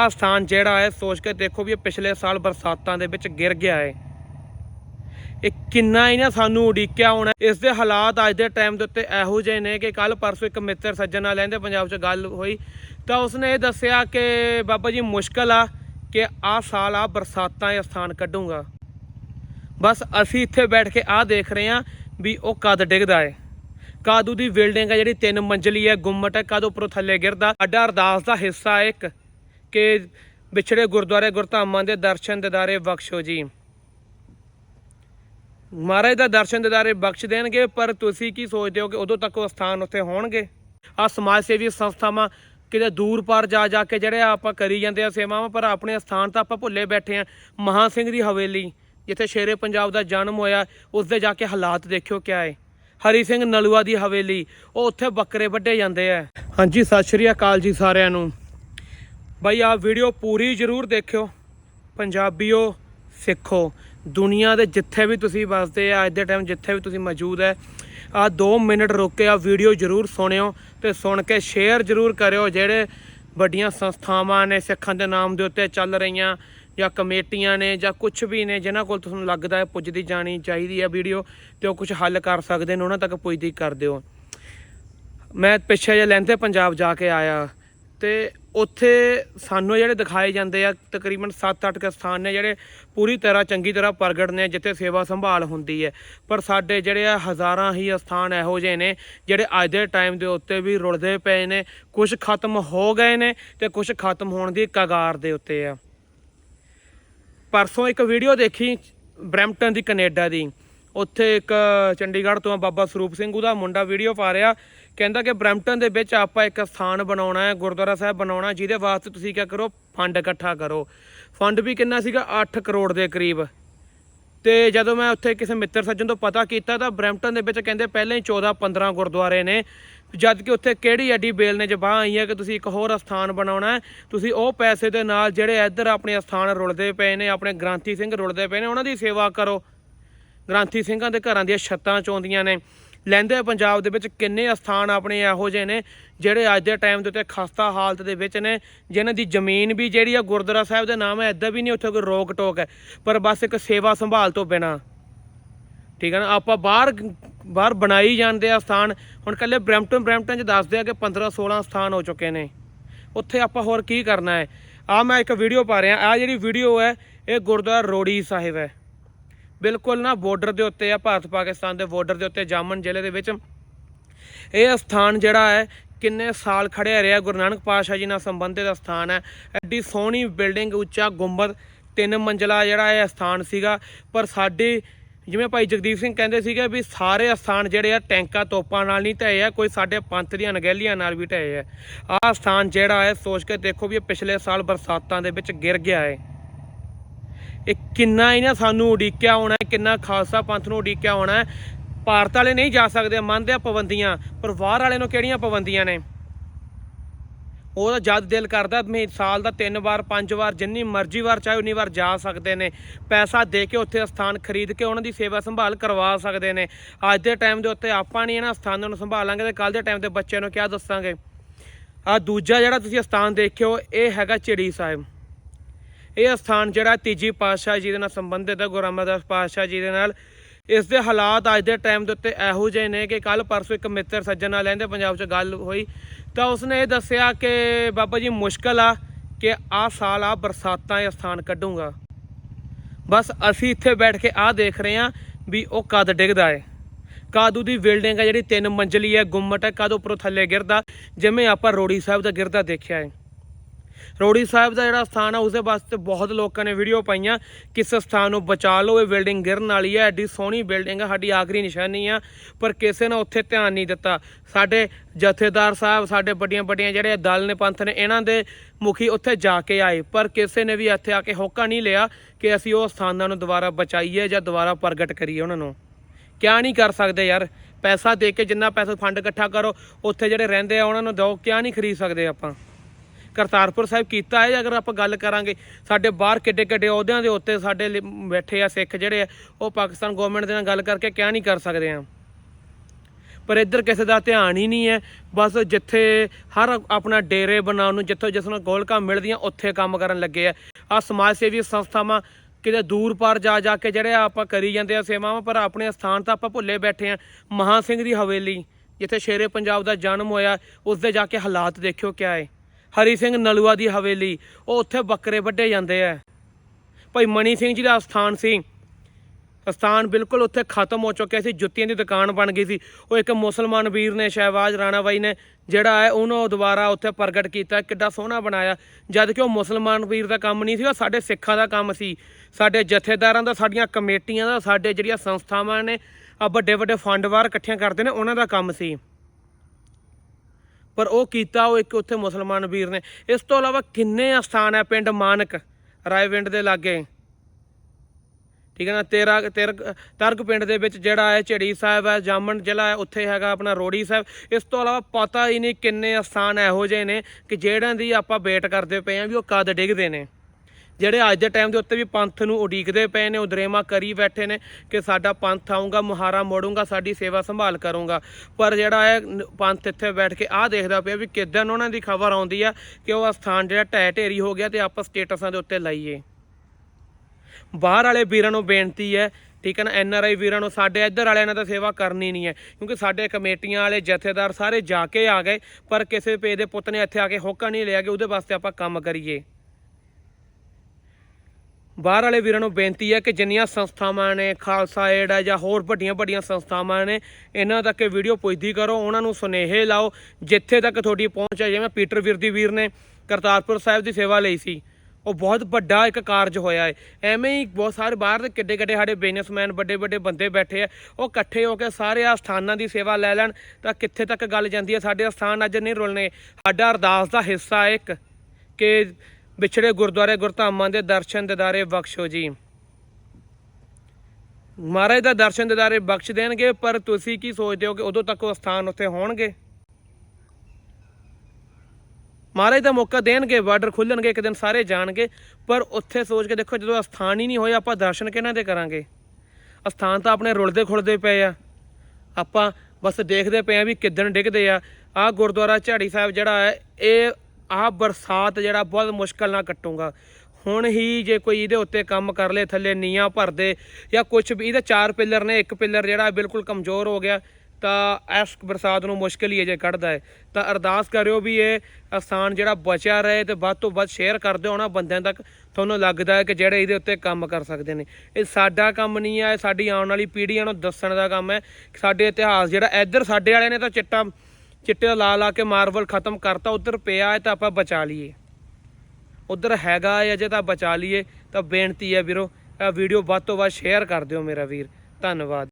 ਆਹ ਸਥਾਨ ਜਿਹੜਾ ਹੈ, ਸੋਚ ਕੇ ਦੇਖੋ ਵੀ ਇਹ ਪਿਛਲੇ ਸਾਲ ਬਰਸਾਤਾਂ ਦੇ ਵਿੱਚ ਗਿਰ ਗਿਆ ਹੈ। ਇਹ ਕਿੰਨਾ ਹੀ ਨਾ ਸਾਨੂੰ ਉਡੀਕਿਆ ਹੋਣਾ ਇਸ ਦੇ ਹਾਲਾਤ ਅੱਜ ਦੇ ਟਾਈਮ ਦੇ ਉੱਤੇ ਇਹੋ ਜਿਹੇ ਨੇ ਕਿ ਕੱਲ ਪਰਸੋਂ ਇੱਕ ਮਿੱਤਰ ਸੱਜਣ ਨਾਲ ਲੈਂਦੇ, ਪੰਜਾਬ 'ਚ ਗੱਲ ਹੋਈ। ਤਾਂ ਉਸਨੇ ਇਹ ਦੱਸਿਆ ਕਿ ਬਾਬਾ ਜੀ ਮੁਸ਼ਕਲ ਆ ਕਿ ਆਹ ਸਾਲ ਆ ਬਰਸਾਤਾਂ ਇਹ ਸਥਾਨ ਕੱਢੂਗਾ। ਬਸ ਅਸੀਂ ਇੱਥੇ ਬੈਠ ਕੇ ਆਹ ਦੇਖ ਰਹੇ ਹਾਂ ਵੀ ਉਹ ਕਦ ਡਿੱਗਦਾ ਹੈ। ਕਾਦੂ ਦੀ ਬਿਲਡਿੰਗ ਹੈ ਜਿਹੜੀ ਤਿੰਨ ਮੰਜ਼ਲੀ ਹੈ, ਗੁੰਮਟ ਹੈ, ਕਦ ਉੱਪਰੋਂ ਥੱਲੇ ਗਿਰਦਾ। ਅੱਡਾ ਅਰਦਾਸ ਦਾ ਹਿੱਸਾ ਹੈ ਇੱਕ। ਕਿ ਵਿਛੜੇ ਗੁਰਦੁਆਰੇ ਗੁਰਧਾਮਾਂ ਦੇ ਦਰਸ਼ਨ ਦਿਦਾਰੇ ਬਖਸ਼ੋ ਜੀ। ਮਹਾਰਾਜ ਦਾ ਦਰਸ਼ਨ ਦਿਦਾਰੇ ਬਖਸ਼ ਦੇਣਗੇ, ਪਰ ਤੁਸੀਂ ਕੀ ਸੋਚਦੇ ਹੋ ਕਿ ਉਦੋਂ ਤੱਕ ਉਹ ਸਥਾਨ ਉੱਥੇ ਹੋਣਗੇ? ਆ ਸਮਾਜ ਸੇਵੀ ਸੰਸਥਾਵਾਂ ਕਿਤੇ ਦੂਰ ਪਾਰ ਜਾ ਜਾ ਕੇ ਜਿਹੜੇ ਆਪਾਂ ਕਰੀ ਜਾਂਦੇ ਆ ਸੇਵਾਵਾਂ, ਪਰ ਆਪਣੇ ਸਥਾਨ ਤਾਂ ਆਪਾਂ ਭੁੱਲੇ ਬੈਠੇ ਆ। ਮਹਾ ਸਿੰਘ ਦੀ ਹਵੇਲੀ, ਜਿੱਥੇ ਸ਼ੇਰੇ ਪੰਜਾਬ ਦਾ ਜਨਮ ਹੋਇਆ ਉਸ ਦੇ ਜਾ ਕੇ ਹਾਲਾਤ ਦੇਖਿਓ ਕਿਆ ਹੈ ਹਰੀ ਸਿੰਘ ਨਲੂਆ ਦੀ ਹਵੇਲੀ, ਉਹ ਉੱਥੇ ਬੱਕਰੇ ਵੱਢੇ ਜਾਂਦੇ ਆ। ਹਾਂਜੀ, ਸਤਿ ਸ਼੍ਰੀ ਅਕਾਲ ਜੀ ਸਾਰਿਆਂ ਨੂੰ। ਬਾਈ ਆ ਵੀਡੀਓ ਪੂਰੀ ਜ਼ਰੂਰ ਦੇਖਿਓ। ਪੰਜਾਬੀਓ, ਸਿੱਖੋ। ਦੁਨੀਆ ਦੇ ਜਿੱਥੇ ਵੀ ਤੁਸੀਂ ਵਸਦੇ ਆ, ਅੱਜ ਦੇ ਟਾਈਮ ਜਿੱਥੇ ਵੀ ਤੁਸੀਂ ਮੌਜੂਦ ਹੈ ਆ 2 ਮਿੰਟ ਰੁਕ ਕੇ ਆ ਵੀਡੀਓ ਜ਼ਰੂਰ ਸੁਣਿਓ ਤੇ ਸੁਣ ਕੇ ਸ਼ੇਅਰ ਜ਼ਰੂਰ ਕਰਿਓ ਜਿਹੜੇ ਵੱਡੀਆਂ ਸੰਸਥਾਵਾਂ ਨੇ, ਸਿੱਖਾਂ ਦੇ ਨਾਮ ਦੇ ਉੱਤੇ ਚੱਲ ਰਹੀਆਂ ਜਾਂ ਕਮੇਟੀਆਂ ਨੇ ਜਾਂ ਕੁਝ ਵੀ ਨੇ, ਜਿਨ੍ਹਾਂ ਕੋਲ ਤੁਹਾਨੂੰ ਲੱਗਦਾ ਹੈ ਪੁੱਜਦੀ ਜਾਣੀ ਚਾਹੀਦੀ ਹੈ ਵੀਡੀਓ ਤੇ ਉਹ ਕੁਝ ਹੱਲ ਕਰ ਸਕਦੇ ਨੇ, ਉਹਨਾਂ ਤੱਕ ਪੁੱਜਦੀ ਕਰ ਦਿਓ। ਮੈਂ ਪਿੱਛੇ ਜੇ ਲੈਂਦੇ ਪੰਜਾਬ ਜਾ ਕੇ ਆਇਆ। ਤੇ ਉੱਥੇ ਸਾਨੂੰ ਜਿਹੜੇ ਦਿਖਾਏ ਜਾਂਦੇ ਆ, ਤਕਰੀਬਨ 7-8 ਕੇ ਸਥਾਨ ਨੇ ਜਿਹੜੇ ਪੂਰੀ ਤਰ੍ਹਾਂ ਚੰਗੀ ਤਰ੍ਹਾਂ ਪ੍ਰਗਟ ਨੇ, ਜਿੱਥੇ ਸੇਵਾ ਸੰਭਾਲ ਹੁੰਦੀ ਹੈ। ਪਰ ਸਾਡੇ ਜਿਹੜੇ ਆ ਹਜ਼ਾਰਾਂ ਹੀ ਸਥਾਨ ਇਹੋ ਜਿਹੇ ਨੇ, ਜਿਹੜੇ ਅੱਜ ਦੇ ਟਾਈਮ ਦੇ ਉੱਤੇ ਵੀ ਰੁਲਦੇ ਪਏ ਨੇ ਕੁਝ ਖਤਮ ਹੋ ਗਏ ਨੇ ਤੇ ਕੁਝ ਖਤਮ ਹੋਣ ਦੀ ਕਗਾਰ ਦੇ ਉੱਤੇ ਆ। ਪਰਸੋਂ ਇੱਕ ਵੀਡੀਓ ਦੇਖੀ ਬਰੈਂਪਟਨ ਦੀ ਕੈਨੇਡਾ ਦੀ। ਉੱਥੇ ਇੱਕ ਚੰਡੀਗੜ੍ਹ ਤੋਂ ਬਾਬਾ ਸਰੂਪ ਸਿੰਘ ਉਹਦਾ ਮੁੰਡਾ ਵੀਡੀਓ ਪਾ ਰਿਹਾ ਕਹਿੰਦਾ ਕਿ ਬਰੈਂਪਟਨ ਦੇ ਵਿੱਚ ਆਪਾਂ ਇੱਕ ਸਥਾਨ ਬਣਾਉਣਾ ਹੈ, ਗੁਰਦੁਆਰਾ ਸਾਹਿਬ ਬਣਾਉਣਾ ਜਿਹਦੇ ਵਾਸਤੇ ਤੁਸੀਂ ਕੀ ਕਰੋ, ਫੰਡ ਇਕੱਠਾ ਕਰੋ। ਫੰਡ ਵੀ ਕਿੰਨਾ ਸੀਗਾ? 8 ਕਰੋੜ ਦੇ ਕਰੀਬ। ਤੇ ਜਦੋਂ ਮੈਂ ਉੱਥੇ ਕਿਸੇ ਮਿੱਤਰ ਸੱਜਣ ਤੋਂ ਪਤਾ ਕੀਤਾ ਤਾਂ ਬਰੈਂਪਟਨ ਦੇ ਵਿੱਚ ਕਹਿੰਦੇ ਪਹਿਲਾਂ ਹੀ 14 15 ਗੁਰਦੁਆਰੇ ਨੇ। ਜਦ ਕਿ ਉੱਥੇ ਕਿਹੜੀ ਐਡੀ ਬੇਲ ਨੇ ਜਬਾਹ ਆਈ ਹੈ ਕਿ ਤੁਸੀਂ ਇੱਕ ਹੋਰ ਸਥਾਨ ਬਣਾਉਣਾ ਤੁਸੀਂ ਉਹ ਪੈਸੇ ਦੇ ਨਾਲ ਜਿਹੜੇ ਇੱਧਰ ਆਪਣੇ ਸਥਾਨ ਰੁਲਦੇ ਪਏ ਨੇ, ਆਪਣੇ ਗ੍ਰਾਂਥੀ ਸਿੰਘ ਰੁਲਦੇ ਪਏ ਨੇ, ਉਹਨਾਂ ਦੀ ਸੇਵਾ ਕਰੋ। ਗ੍ਰਾਂਥੀ ਸਿੰਘਾਂ ਦੇ ਘਰਾਂ ਦੀਆਂ ਛੱਤਾਂ ਚੋਂਦੀਆਂ ਨੇ। ਲੈਂਦੇ ਪੰਜਾਬ ਦੇ ਵਿੱਚ ਕਿੰਨੇ ਸਥਾਨ ਆਪਣੇ ਇਹੋ ਜਿਹੇ ਨੇ, ਜਿਹੜੇ ਅੱਜ ਦੇ ਟਾਈਮ ਦੇ ਉੱਤੇ ਖਸਤਾ ਹਾਲਤ ਦੇ ਵਿੱਚ ਨੇ, ਜਿਨ੍ਹਾਂ ਦੀ ਜ਼ਮੀਨ ਵੀ ਜਿਹੜੀ ਆ ਗੁਰਦੁਆਰਾ ਸਾਹਿਬ ਦੇ ਨਾਮ ਹੈ ਐਦਾਂ ਵੀ ਨਹੀਂ, ਉੱਥੇ ਕੋਈ ਰੋਕ ਟੋਕ ਹੈ, ਪਰ ਬਸ ਇੱਕ ਸੇਵਾ ਸੰਭਾਲ ਤੋਂ ਬਿਨਾ। ਠੀਕ ਹੈ ਨਾ, ਆਪਾਂ ਬਾਹਰ ਬਾਹਰ ਬਣਾਈ ਜਾਂਦੇ ਆ ਸਥਾਨ, ਹੁਣ ਕੱਲੇ ਬ੍ਰੈਂਪਟਨ ਬ੍ਰੈਂਪਟਨ ਚ ਦੱਸਦੇ ਆ ਕਿ 15 16 ਸਥਾਨ ਹੋ ਚੁੱਕੇ ਨੇ। ਉੱਥੇ ਆਪਾਂ ਹੋਰ ਕੀ ਕਰਨਾ ਹੈ? ਆ ਮੈਂ ਇੱਕ ਵੀਡੀਓ ਪਾ ਰਿਹਾ ਆ ਜਿਹੜੀ ਵੀਡੀਓ ਹੈ, ਇਹ ਗੁਰਦੁਆਰਾ ਰੋੜੀ ਸਾਹਿਬ ਹੈ। ਬਿਲਕੁਲ ਨਾ ਬਾਰਡਰ ਦੇ ਉੱਤੇ ਆ, ਭਾਰਤ ਪਾਕਿਸਤਾਨ ਦੇ ਬਾਰਡਰ ਦੇ ਉੱਤੇ, ਜਾਮਨ ਜ਼ਿਲ੍ਹੇ ਦੇ ਵਿੱਚ। ਇਹ ਸਥਾਨ ਜਿਹੜਾ ਹੈ, ਕਿੰਨੇ ਸਾਲ ਖੜਿਆ ਰਿਹਾ, ਗੁਰੂ ਨਾਨਕ ਪਾਤਸ਼ਾਹ ਜੀ ਨਾਲ ਸੰਬੰਧਿਤ ਸਥਾਨ ਹੈ। ਐਡੀ ਸੋਹਣੀ ਬਿਲਡਿੰਗ ਉੱਚਾ ਗੁੰਬਦ, ਤਿੰਨ ਮੰਜ਼ਲਾ ਜਿਹੜਾ ਇਹ ਸਥਾਨ ਸੀਗਾ। ਪਰ ਸਾਡੇ, ਜਿਵੇਂ ਭਾਈ ਜਗਦੀਪ ਸਿੰਘ ਕਹਿੰਦੇ ਸੀਗੇ ਵੀ ਸਾਰੇ ਸਥਾਨ ਜਿਹੜੇ ਆ, ਟੈਂਕਾਂ ਤੋਪਾਂ ਨਾਲ ਨਹੀਂ ਢਏ ਆ, ਕੋਈ ਸਾਡੇ ਪੰਥ ਦੀਆਂ ਨਗਹਿਲੀਆਂ ਨਾਲ ਵੀ ਢਏ ਆ। ਆਹ ਸਥਾਨ ਜਿਹੜਾ ਹੈ, ਸੋਚ ਕੇ ਦੇਖੋ ਵੀ ਇਹ ਪਿਛਲੇ ਸਾਲ ਬਰਸਾਤਾਂ ਦੇ ਵਿੱਚ ਗਿਰ ਗਿਆ ਹੈ। ਇਹ ਕਿੰਨਾ ਇਹਨਾਂ ਸਾਨੂੰ ਉਡੀਕਿਆ ਹੋਣਾ ਕਿੰਨਾ ਖਾਲਸਾ ਪੰਥ ਨੂੰ ਉਡੀਕਿਆ ਹੋਣਾ ਭਾਰਤ ਵਾਲੇ ਨਹੀਂ ਜਾ ਸਕਦੇ, ਮੰਨਦੇ ਆ ਪਾਬੰਦੀਆਂ, ਪਰ ਬਾਹਰ ਵਾਲੇ ਨੂੰ ਕਿਹੜੀਆਂ ਪਾਬੰਦੀਆਂ ਨੇ? ਉਹਦਾ ਜਦ ਦਿਲ ਕਰਦਾ, ਮੈਂ ਸਾਲ ਦਾ ਤਿੰਨ ਵਾਰ, ਪੰਜ ਵਾਰ, ਜਿੰਨੀ ਮਰਜ਼ੀ ਵਾਰ, ਚਾਹੇ ਉਨੀ ਵਾਰ ਜਾ ਸਕਦੇ ਨੇ। ਪੈਸਾ ਦੇ ਕੇ ਉੱਥੇ ਸਥਾਨ ਖਰੀਦ ਕੇ ਉਹਨਾਂ ਦੀ ਸੇਵਾ ਸੰਭਾਲ ਕਰਵਾ ਸਕਦੇ ਨੇ। ਅੱਜ ਦੇ ਟਾਈਮ ਦੇ ਉੱਤੇ ਆਪਾਂ ਨਹੀਂ ਇਹਨਾਂ ਸਥਾਨਾਂ ਨੂੰ ਸੰਭਾਲਾਂਗੇ ਤੇ ਕੱਲ ਦੇ ਟਾਈਮ ਦੇ ਬੱਚਿਆਂ ਨੂੰ ਕਿਆ ਦੱਸਾਂਗੇ? ਆ ਦੂਜਾ ਜਿਹੜਾ ਤੁਸੀਂ ਸਥਾਨ ਦੇਖਿਓ, ਇਹ ਹੈਗਾ ਚਿੜੀ ਸਾਹਿਬ। ਇਹ ਸਥਾਨ ਜਿਹੜਾ ਤੀਜੀ ਪਾਤਸ਼ਾਹ ਜੀ ਦੇ ਨਾਲ ਸੰਬੰਧਿਤ ਹੈ, ਗੁਰੂ ਅਮਰਦਾਸ ਪਾਤਸ਼ਾਹ ਜੀ ਦੇ ਨਾਲ। ਇਸ ਦੇ ਹਾਲਾਤ ਅੱਜ ਦੇ ਟਾਈਮ ਦੇ ਉੱਤੇ ਇਹੋ ਜਿਹੇ ਨੇ ਕਿ ਕੱਲ ਪਰਸੋਂ ਇੱਕ ਮਿੱਤਰ ਸੱਜਣ ਨਾਲ ਲੈਂਦੇ ਪੰਜਾਬ 'ਚ ਗੱਲ ਹੋਈ। ਤਾਂ ਉਸਨੇ ਇਹ ਦੱਸਿਆ ਕਿ ਬਾਬਾ ਜੀ, ਮੁਸ਼ਕਲ ਆ ਕਿ ਆਹ ਸਾਲ ਆ ਬਰਸਾਤਾਂ ਇਹ ਸਥਾਨ ਕੱਢੂਗਾ। ਬਸ ਅਸੀਂ ਇੱਥੇ ਬੈਠ ਕੇ ਆਹ ਦੇਖ ਰਹੇ ਹਾਂ ਵੀ ਉਹ ਕਦ ਡਿੱਗਦਾ ਹੈ ਕਾਦੂ ਦੀ ਬਿਲਡਿੰਗ ਹੈ ਜਿਹੜੀ ਤਿੰਨ ਮੰਜ਼ਲੀ ਹੈ, ਗੁੰਮਟ ਹੈ, ਕਦ ਉੱਪਰੋਂ ਥੱਲੇ ਗਿਰਦਾ। ਜਿਵੇਂ ਆਪਾਂ ਰੋੜੀ ਸਾਹਿਬ ਦਾ ਗਿਰਦਾ ਦੇਖਿਆ ਹੈ ਰੋੜੀ ਸਾਹਿਬ ਦਾ ਜਿਹੜਾ ਸਥਾਨ ਆ ਉਸਦੇ ਵਾਸਤੇ ਬਹੁਤ ਲੋਕਾਂ ਨੇ ਵੀਡੀਓ ਪਾਈਆਂ ਕਿਸ ਸਥਾਨ ਨੂੰ ਬਚਾ ਲਓ, ਇਹ ਬਿਲਡਿੰਗ ਗਿਰਨ ਵਾਲੀ ਹੈ ਐਡੀ ਸੋਹਣੀ ਬਿਲਡਿੰਗ ਆ, ਸਾਡੀ ਆਖਰੀ ਨਿਸ਼ਾਨੀ ਆ, ਪਰ ਕਿਸੇ ਨੇ ਉੱਥੇ ਧਿਆਨ ਨਹੀਂ ਦਿੱਤਾ। ਸਾਡੇ ਜਥੇਦਾਰ ਸਾਹਿਬ, ਸਾਡੇ ਵੱਡੀਆਂ ਵੱਡੀਆਂ ਜਿਹੜੇ ਦਲ ਨੇ, ਪੰਥ ਨੇ, ਇਹਨਾਂ ਦੇ ਮੁਖੀ ਉੱਥੇ ਜਾ ਕੇ ਆਏ, ਪਰ ਕਿਸੇ ਨੇ ਵੀ ਇੱਥੇ ਆ ਕੇ ਹੋਕਾ ਨਹੀਂ ਲਿਆ ਕਿ ਅਸੀਂ ਉਹ ਸਥਾਨਾਂ ਨੂੰ ਦੁਬਾਰਾ ਬਚਾਈਏ ਜਾਂ ਦੁਬਾਰਾ ਪ੍ਰਗਟ ਕਰੀਏ ਉਹਨਾਂ ਨੂੰ। ਕਿਆ ਨਹੀਂ ਕਰ ਸਕਦੇ ਯਾਰ, ਪੈਸਾ ਦੇ ਕੇ ਜਿੰਨਾ ਪੈਸਾ ਫੰਡ ਇਕੱਠਾ ਕਰੋ, ਉੱਥੇ ਜਿਹੜੇ ਰਹਿੰਦੇ ਆ, ਉਹਨਾਂ ਨੂੰ ਦਿਓ, ਕਿਆ ਨਹੀਂ ਖਰੀਦ ਸਕਦੇ ਆਪਾਂ। ਕਰਤਾਰਪੁਰ ਸਾਹਿਬ ਕੀਤਾ ਹੈ ਅਗਰ ਆਪਾਂ ਗੱਲ ਕਰਾਂਗੇ, ਸਾਡੇ ਬਾਹਰ ਕਿੱਡੇ ਕਿੱਡੇ ਅਹੁਦਿਆਂ ਦੇ ਉੱਤੇ ਸਾਡੇ ਲਈ ਬੈਠੇ ਆ ਸਿੱਖ ਜਿਹੜੇ ਆ, ਉਹ ਪਾਕਿਸਤਾਨ ਗਵਰਨਮੈਂਟ ਦੇ ਨਾਲ ਗੱਲ ਕਰਕੇ ਕਿਆ ਨਹੀਂ ਕਰ ਸਕਦੇ ਆ। ਪਰ ਇੱਧਰ ਕਿਸੇ ਦਾ ਧਿਆਨ ਹੀ ਨਹੀਂ ਹੈ, ਬਸ ਜਿੱਥੇ ਹਰ ਆਪਣਾ ਡੇਰੇ ਬਣਾਉਣ ਨੂੰ, ਜਿੱਥੋਂ ਜਿਸ ਨੂੰ ਗੋਲਕਾਂ ਮਿਲਦੀਆਂ, ਉੱਥੇ ਕੰਮ ਕਰਨ ਲੱਗੇ ਆ। ਆ ਸਮਾਜ ਸੇਵੀ ਸੰਸਥਾਵਾਂ ਕਿਤੇ ਦੂਰ ਪਾਰ ਜਾ ਜਾ ਕੇ ਜਿਹੜੇ ਆ ਆਪਾਂ ਕਰੀ ਜਾਂਦੇ ਆ ਸੇਵਾਵਾਂ, ਪਰ ਆਪਣੇ ਸਥਾਨ ਤਾਂ ਆਪਾਂ ਭੁੱਲੇ ਬੈਠੇ ਆ, ਮਹਾਂ ਸਿੰਘ ਦੀ ਹਵੇਲੀ, ਜਿੱਥੇ ਸ਼ੇਰੇ ਪੰਜਾਬ ਦਾ ਜਨਮ ਹੋਇਆ ਉਸ ਦੇ ਜਾ ਕੇ ਹਾਲਾਤ ਦੇਖਿਓ ਕਿਆ ਹੈ। ਹਰੀ ਸਿੰਘ ਨਲੂਆ ਦੀ ਹਵੇਲੀ, ਉਹ ਉੱਥੇ ਬੱਕਰੇ ਵੱਢੇ ਜਾਂਦੇ ਆ। ਭਾਈ ਮਣੀ ਸਿੰਘ ਜੀ ਦਾ ਸਥਾਨ ਸੀ। ਸਥਾਨ ਬਿਲਕੁਲ ਉੱਥੇ ਖਤਮ ਹੋ ਚੁੱਕਿਆ ਸੀ, ਜੁੱਤੀਆਂ ਦੀ ਦੁਕਾਨ ਬਣ ਗਈ ਸੀ। ਉਹ ਇੱਕ ਮੁਸਲਮਾਨ ਵੀਰ ਨੇ, ਸ਼ਹਿਬਾਜ਼ ਰਾਣਾ ਬਾਈ ਨੇ, ਜਿਹੜਾ ਹੈ ਉਹਨੂੰ ਦੁਬਾਰਾ ਉੱਥੇ ਪ੍ਰਗਟ ਕੀਤਾ। ਕਿੱਡਾ ਸੋਹਣਾ ਬਣਾਇਆ। ਜਦ ਕਿ ਉਹ ਮੁਸਲਮਾਨ ਵੀਰ ਦਾ ਕੰਮ ਨਹੀਂ ਸੀ, ਉਹ ਸਾਡੇ ਸਿੱਖਾਂ ਦਾ ਕੰਮ ਸੀ। ਸਾਡੇ ਜਥੇਦਾਰਾਂ ਦਾ, ਸਾਡੀਆਂ ਕਮੇਟੀਆਂ ਦਾ, ਸਾਡੇ ਜਿਹੜੀਆਂ ਸੰਸਥਾਵਾਂ ਨੇ ਆ ਵੱਡੇ ਵੱਡੇ ਫੰਡ ਬਾਹਰ ਇਕੱਠੀਆਂ ਕਰਦੇ ਨੇ, ਉਹਨਾਂ ਦਾ ਕੰਮ ਸੀ। ਪਰ ਉਹ ਕੀਤਾ ਉਹ ਇੱਕ ਉੱਥੇ ਮੁਸਲਮਾਨ ਵੀਰ ਨੇ। ਇਸ ਤੋਂ ਇਲਾਵਾ ਕਿੰਨੇ ਅਸਥਾਨ ਹੈ ਪਿੰਡ ਮਾਨਕ, ਰਾਏਵਿੰਡ ਦੇ ਲਾਗੇ? ਠੀਕ ਹੈ ਨਾ, ਤੇਰਾ ਤਿਰਗ ਤਰਗ ਪਿੰਡ ਦੇ ਵਿੱਚ ਜਿਹੜਾ ਹੈ, ਝੜੀ ਸਾਹਿਬ ਹੈ, ਜਾਮਣ ਜ਼ਿਲ੍ਹਾ ਹੈ, ਉੱਥੇ ਹੈਗਾ ਆਪਣਾ ਰੋੜੀ ਸਾਹਿਬ। ਇਸ ਤੋਂ ਇਲਾਵਾ ਪਤਾ ਹੀ ਨਹੀਂ ਕਿੰਨੇ ਅਸਥਾਨ ਇਹੋ ਜਿਹੇ ਨੇ ਕਿ ਜਿਹੜਿਆਂ ਦੀ ਆਪਾਂ ਵੇਟ ਕਰਦੇ ਪਏ ਆ ਵੀ ਉਹ ਕਦ ਡਿੱਗਦੇ ਨੇ। ਜਿਹੜੇ ਅੱਜ ਦੇ ਟਾਈਮ ਦੇ ਉੱਤੇ ਵੀ ਪੰਥ ਨੂੰ ਉਡੀਕਦੇ ਪਏ ਨੇ, ਉਦਰੇਮਾ ਕਰੀ ਬੈਠੇ ਨੇ ਕਿ ਸਾਡਾ ਪੰਥ ਆਊਗਾ, ਮੁਹਾਰਾ ਮੋੜੂਗਾ, ਸਾਡੀ ਸੇਵਾ ਸੰਭਾਲ ਕਰੂੰਗਾ। ਪਰ ਜਿਹੜਾ ਹੈ ਪੰਥ ਇੱਥੇ ਬੈਠ ਕੇ ਆਹ ਦੇਖਦਾ ਪਿਆ ਵੀ ਕਿਦਾਂ ਉਹਨਾਂ ਦੀ ਖਬਰ ਆਉਂਦੀ ਆ ਕਿ ਉਹ ਸਥਾਨ ਜਿਹੜਾ ਢਹਿ ਢੇਰੀ ਹੋ ਗਿਆ ਤੇ ਆਪਾਂ ਸਟੇਟਸਾਂ ਦੇ ਉੱਤੇ ਲਾਈਏ। ਬਾਹਰ ਵਾਲੇ ਵੀਰਾਂ ਨੂੰ ਬੇਨਤੀ ਹੈ, ਠੀਕ ਹੈ ਨਾ, ਐਨ ਆਰ ਆਈ ਵੀਰਾਂ ਨੂੰ, ਸਾਡੇ ਇੱਧਰ ਵਾਲਿਆਂ ਨੇ ਤਾਂ ਸੇਵਾ ਕਰਨੀ ਨਹੀਂ ਹੈ, ਕਿਉਂਕਿ ਸਾਡੇ ਕਮੇਟੀਆਂ ਵਾਲੇ ਜਥੇਦਾਰ ਸਾਰੇ ਜਾ ਕੇ ਆ ਗਏ, ਪਰ ਕਿਸੇ ਪੇ ਦੇ ਪੁੱਤ ਨੇ ਇੱਥੇ ਆ ਕੇ ਹੋਕਾ ਨਹੀਂ ਲਿਆ ਕਿ ਉਹਦੇ ਵਾਸਤੇ ਆਪਾਂ ਕੰਮ ਕਰੀਏ। ਬਾਹਰ ਵਾਲੇ ਵੀਰਾਂ ਨੂੰ ਬੇਨਤੀ ਹੈ ਕਿ ਜਿੰਨੀਆਂ ਸੰਸਥਾਵਾਂ ਨੇ, ਖਾਲਸਾ ਏਡ ਹੈ ਜਾਂ ਹੋਰ ਵੱਡੀਆਂ ਵੱਡੀਆਂ ਸੰਸਥਾਵਾਂ ਨੇ, ਇਹਨਾਂ ਤੱਕ ਇਹ ਵੀਡੀਓ ਪੁੱਜਦੀ ਕਰੋ, ਉਹਨਾਂ ਨੂੰ ਸੁਨੇਹੇ ਲਾਓ, ਜਿੱਥੇ ਤੱਕ ਤੁਹਾਡੀ ਪਹੁੰਚ ਹੈ, ਜਿਵੇਂ ਪੀਟਰ ਵੀਰ ਦੀ ਵੀਰ ਨੇ ਕਰਤਾਰਪੁਰ ਸਾਹਿਬ ਦੀ ਸੇਵਾ ਲਈ ਸੀ। ਉਹ ਬਹੁਤ ਵੱਡਾ ਇੱਕ ਕਾਰਜ ਹੋਇਆ ਹੈ। ਐਵੇਂ ਹੀ ਬਹੁਤ ਸਾਰੇ ਬਾਹਰ ਦੇ ਕਿੱਡੇ ਕਿੱਡੇ ਸਾਡੇ ਬਿਜ਼ਨਸਮੈਨ ਵੱਡੇ ਵੱਡੇ ਬੰਦੇ ਬੈਠੇ ਆ, ਉਹ ਇਕੱਠੇ ਹੋ ਕੇ ਸਾਰੇ ਆ ਸਥਾਨਾਂ ਦੀ ਸੇਵਾ ਲੈ ਲੈਣ, ਤਾਂ ਕਿੱਥੇ ਤੱਕ ਗੱਲ ਜਾਂਦੀ ਹੈ, ਸਾਡੇ ਸਥਾਨ ਅੱਜ ਨਹੀਂ ਰੁਲਣੇ। ਸਾਡਾ ਅਰਦਾਸ ਦਾ ਹਿੱਸਾ ਹੈ ਇੱਕ, ਕਿ ਵਿਛੜੇ ਗੁਰਦੁਆਰੇ ਗੁਰਧਾਮਾਂ ਦੇ ਦਰਸ਼ਨ ਦਿਦਾਰੇ ਬਖਸ਼ੋ ਜੀ। ਮਹਾਰਾਜ ਦਾ ਦਰਸ਼ਨ ਦਿਦਾਰੇ ਬਖਸ਼ ਦੇਣਗੇ, ਪਰ ਤੁਸੀਂ ਕੀ ਸੋਚਦੇ ਹੋ ਕਿ ਉਦੋਂ ਤੱਕ ਉਹ ਸਥਾਨ ਉੱਥੇ ਹੋਣਗੇ? ਮਹਾਰਾਜ ਦਾ ਮੌਕਾ ਦੇਣਗੇ, ਬਾਰਡਰ ਖੁੱਲਣਗੇ, ਇੱਕ ਦਿਨ ਸਾਰੇ ਜਾਣਗੇ, ਪਰ ਉੱਥੇ ਸੋਚ ਕੇ ਦੇਖੋ ਜਦੋਂ ਅਸਥਾਨ ਹੀ ਨਹੀਂ ਹੋਇਆ, ਆਪਾਂ ਦਰਸ਼ਨ ਕਿਹਨਾਂ ਦੇ ਕਰਾਂਗੇ? ਅਸਥਾਨ ਤਾਂ ਆਪਣੇ ਰੁਲਦੇ ਖੁੱਲਦੇ ਪਏ ਆ। ਆਪਾਂ ਬਸ ਦੇਖਦੇ ਪਏ ਆ ਵੀ ਕਿੱਦਣ ਡਿੱਗਦੇ ਆ। ਆਹ ਗੁਰਦੁਆਰਾ ਝਾੜੀ ਸਾਹਿਬ ਜਿਹੜਾ ਹੈ, ਇਹ ਆਹ ਬਰਸਾਤ ਜਿਹੜਾ ਬਹੁਤ ਮੁਸ਼ਕਲ ਨਾਲ ਕੱਟੂਗਾ। ਹੁਣ ਹੀ ਜੇ ਕੋਈ ਇਹਦੇ ਉੱਤੇ ਕੰਮ ਕਰ ਲੇ, ਥੱਲੇ ਨੀਆਂ ਭਰਦੇ ਜਾਂ ਕੁਝ ਵੀ, ਇਹਦੇ ਚਾਰ ਪਿੱਲਰ ਨੇ, ਇੱਕ ਪਿੱਲਰ ਜਿਹੜਾ ਬਿਲਕੁਲ ਕਮਜ਼ੋਰ ਹੋ ਗਿਆ, ਤਾਂ ਇਸ ਬਰਸਾਤ ਨੂੰ ਮੁਸ਼ਕਲ ਹੀ ਹੈ ਜੇ ਕੱਢਦਾ ਹੈ। ਤਾਂ ਅਰਦਾਸ ਕਰਿਓ ਵੀ ਇਹ ਆਸਾਨ ਜਿਹੜਾ ਬਚਿਆ ਰਹੇ ਤੇ ਵੱਧ ਤੋਂ ਵੱਧ ਸ਼ੇਅਰ ਕਰ ਦਿਓ, ਉਹਨਾਂ ਬੰਦਿਆਂ ਤੱਕ ਤੁਹਾਨੂੰ ਲੱਗਦਾ ਹੈ ਕਿ ਜਿਹੜੇ ਇਹਦੇ ਉੱਤੇ ਕੰਮ ਕਰ ਸਕਦੇ ਨੇ। ਇਹ ਸਾਡਾ ਕੰਮ ਨਹੀਂ ਹੈ ਸਾਡੀ ਆਉਣ ਵਾਲੀ ਪੀੜ੍ਹੀਆਂ ਨੂੰ ਦੱਸਣ ਦਾ ਕੰਮ ਹੈ। ਸਾਡੇ ਇਤਿਹਾਸ ਜਿਹੜਾ ਇੱਧਰ ਸਾਡੇ ਵਾਲਿਆਂ ਨੇ ਤਾਂ ਚਿੱਟਾ ਚਿੱਟੇ ਲਾ ਲਾ ਕੇ ਮਾਰਵਲ ਖਤਮ ਕਰਤਾ, ਉੱਧਰ ਪਿਆ ਹੈ ਤਾਂ ਆਪਾਂ ਬਚਾ ਲਈਏ। ਉਧਰ ਹੈਗਾ ਹੈ, ਅਜੇ ਤਾਂ ਬਚਾ ਲਈਏ। ਤਾਂ ਬੇਨਤੀ ਹੈ ਵੀਰੋ, ਇਹ ਵੀਡੀਓ ਵੱਧ ਤੋਂ ਵੱਧ ਸ਼ੇਅਰ ਕਰ ਦਿਓ ਮੇਰਾ ਵੀਰ। ਧੰਨਵਾਦ।